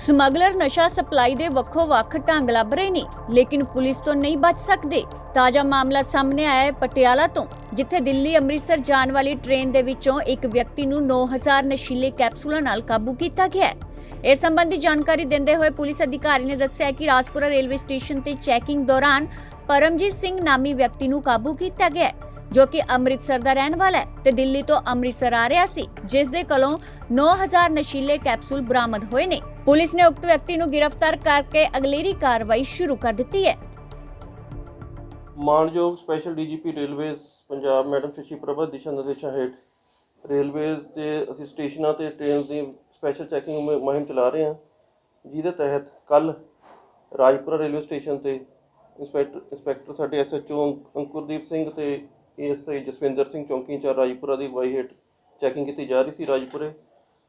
Smuggler ਨਸ਼ਾ supply ਦੇ ਵੱਖੋ-ਵੱਖ ਢੰਗ ਲੱਭ ਰਹੇ ਨੇ, ਲੇਕਿਨ ਪੁਲਿਸ ਤੋਂ ਨਹੀਂ ਬਚ ਸਕਦੇ। ਤਾਜ਼ਾ ਮਾਮਲਾ ਸਾਹਮਣੇ ਆਇਆ ਹੈ ਪਟਿਆਲਾ ਤੋਂ, ਜਿੱਥੇ ਦਿੱਲੀ ਅੰਮ੍ਰਿਤਸਰ ਜਾਣ ਵਾਲੀ ਟ੍ਰੇਨ ਦੇ ਵਿੱਚੋਂ ਇੱਕ ਵਿਅਕਤੀ ਨੂੰ 9000 ਨਸ਼ੀਲੇ ਕੈਪਸੂਲਾਂ ਨਾਲ ਕਾਬੂ ਕੀਤਾ ਗਿਆ ਹੈ। ਇਸ ਸੰਬੰਧੀ ਜਾਣਕਾਰੀ ਦਿੰਦੇ ਹੋਏ ਪੁਲਿਸ ਅਧਿਕਾਰੀ ਨੇ ਦੱਸਿਆ ਕਿ ਰਾਜਪੁਰਾ ਰੇਲਵੇ ਸਟੇਸ਼ਨ ਤੇ ਚੈਕਿੰਗ ਦੌਰਾਨ ਪਰਮਜੀਤ ਸਿੰਘ ਨਾਮੀ ਵਿਅਕਤੀ ਨੂੰ ਕਾਬੂ ਕੀਤਾ ਗਿਆ ਹੈ। ਜੋ ਕਿ ਅੰਮ੍ਰਿਤਸਰ ਦਾ ਰਹਿਣ ਵਾਲਾ ਹੈ ਤੇ ਦਿੱਲੀ ਤੋਂ ਅੰਮ੍ਰਿਤਸਰ ਆ ਰਿਹਾ ਸੀ, ਜਿਸ ਦੇ ਕੋਲੋਂ 9000 ਨਸ਼ੀਲੇ ਕੈਪਸੂਲ ਬਰਾਮਦ ਹੋਏ ਨੇ। ਪੁਲਿਸ ਨੇ ਉਕਤ ਵਿਅਕਤੀ ਨੂੰ ਗ੍ਰਿਫਤਾਰ ਕਰਕੇ ਅਗਲੇਰੀ ਕਾਰਵਾਈ ਸ਼ੁਰੂ ਕਰ ਦਿੱਤੀ ਹੈ। ਮਾਨਯੋਗ special DGP railways Punjab, madam Shashi Prabha, ਦਿਸ਼ਾ ਨਿਰਦੇਸ਼ਾਂ ਹੇਠ ਰੇਲਵੇਜ਼ ਦੇ ਅਸੀਂ ਸਟੇਸ਼ਨਾਂ ਤੇ ਟ੍ਰੇਨ ਦੀ ਸਪੈਸ਼ਲ ਚੈਕਿੰਗ ਮੁਹਿੰਮ ਚਲਾ ਰਹੇ ਹਾਂ। ਜਿਹਦੇ ਤਹਿਤ ਕੱਲ ਰਾਜਪੁਰਾ ਰੇਲਵੇ ਸਟੇਸ਼ਨ ਤੇ ਇੰਸਪੈਕਟਰ ਸਾਡੇ ਐਸਐਚਓ ਅੰਕੁਰਦੀਪ ਸਿੰਘ ਤੇ ਏਐਸਆਈ ਜਸਵਿੰਦਰ ਸਿੰਘ ਚੌਂਕੀ ਇੰਚਾਰਜ ਰਾਜਪੁਰਾ ਦੀ ਵਾਈ ਹੇਠ ਚੈਕਿੰਗ ਕੀਤੀ ਜਾ ਰਹੀ ਸੀ ਰਾਜਪੁਰੇ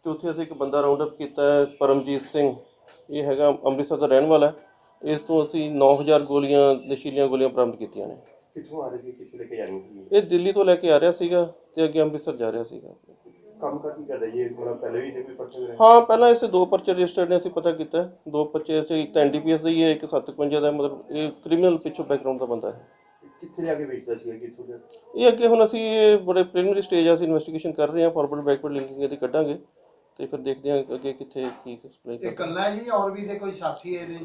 ਤੇ ਉੱਥੇ ਅਸੀਂ ਇੱਕ ਬੰਦਾ ਰਾਉਂਡ ਅਪ ਕੀਤਾ ਹੈ ਪਰਮਜੀਤ ਸਿੰਘ। ਇਹ ਹੈਗਾ ਅੰਮ੍ਰਿਤਸਰ ਦਾ ਰਹਿਣ ਵਾਲਾ ਹੈ। ਇਸ ਤੋਂ ਅਸੀਂ 9000 ਗੋਲੀਆਂ ਨਸ਼ੀਲੀਆਂ ਗੋਲੀਆਂ ਬਰਾਮਦ ਕੀਤੀਆਂ ਨੇ। ਕਿੱਥੋਂ ਆ ਰਹੇ ਸੀ ਕਿੱਥੇ ਲੈ ਕੇ ਜਾਣੀ ਸੀ? ਇਹ ਦਿੱਲੀ ਤੋਂ ਲੈ ਕੇ ਆ ਰਿਹਾ ਸੀਗਾ ਤੇ ਅੱਗੇ ਅੰਮ੍ਰਿਤਸਰ ਜਾ ਰਿਹਾ ਸੀਗਾ। ਕੰਮ ਕਰ ਕੀ ਕਰਦਾ ਇਹ ਮਤਲਬ ਪਹਿਲੇ ਵੀ ਜੇ ਕੋਈ ਪਰਚੇ ਰਹੇ ਹਾਂ ਪਹਿਲਾਂ ਇਸੇ ਦੋ ਪਰਚੇ ਰਜਿਸਟਰਡ ਨੇ ਅਸੀਂ ਪਤਾ ਕੀਤਾ। ਹੈ। ਦੋ ਪਰਚੇ ਅਸੀਂ ਇੱਕ ਤਾਂ ਐਨਡੀਪੀਐਸ ਦਾ ਹੀ ਹੈ ਇੱਕ 751 ਦਾ ਮਤਲਬ ਇਹ ਕ੍ਰਿਮੀਨਲ ਪਿੱਛੋਂ ਬੈਕਗ੍ਰਾਉਂਡ ਦਾ ਬੰਦਾ ਹੈ। ਕਿੱਥੇ ਜਾ ਕੇ ਵੇਚਦਾ ਸੀ ਕਿੱਥੋਂ ਦੇ ਇਹ ਅੱਗੇ ਹੁਣ ਅਸੀਂ ਇਹ ਬੜੇ ਪ੍ਰੀਲਿਮਿਨਰੀ ਸਟੇਜ ਆ ਅਸੀਂ ਇਨਵੈਸਟੀਗੇਸ਼ਨ ਕਰ ਰਹੇ ਹਾਂ ਫਾਰਵਰਡ ਬੈਕਵਰਡ ਲਿੰਕਿੰਗ ਇਹਦੀ ਕੱਢਾਂਗੇ ਤੇ ਫਿਰ ਦੇਖਦੇ ਹਾਂ ਅੱਗੇ ਕਿੱਥੇ ਕੀ ਐਕਸਪਲਾਈ ਇਹ ਇਕੱਲਾ ਹੈ। ਜੀ ਔਰ ਵੀ ਦੇ ਕੋਈ ਸਾਥੀ ਹੈ ਇਹਦੇ?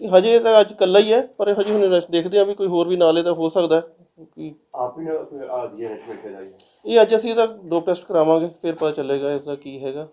ਜੀ ਹਜੇ ਤਾਂ ਅੱਜ ਕੱਲਾ ਹੀ ਹੈ ਪਰ ਹਜੇ ਹੁਣ invest- ਦੇਖਦੇ ਹਾਂ ਵੀ ਕੋਈ ਹੋਰ ਵੀ ਨਾਲੇ ਦਾ ਹੋ ਸਕਦਾ ਹੈ ਕਿ ਆਪ ਹੀ ਨਾ ਕੋਈ ਆ ਜੀ ਨਸ਼ੇ ਵੇਚਦਾ ਜੀ ਇਹ ਅੱਜ ਅਸੀਂ ਇਹਦਾ ਡੋਪ ਟੈਸਟ ਕਰਾਵਾਂਗੇ ਫਿਰ ਪਤਾ ਚੱਲੇਗਾ ਇਸ ਦਾ ਕੀ ਹੈਗਾ।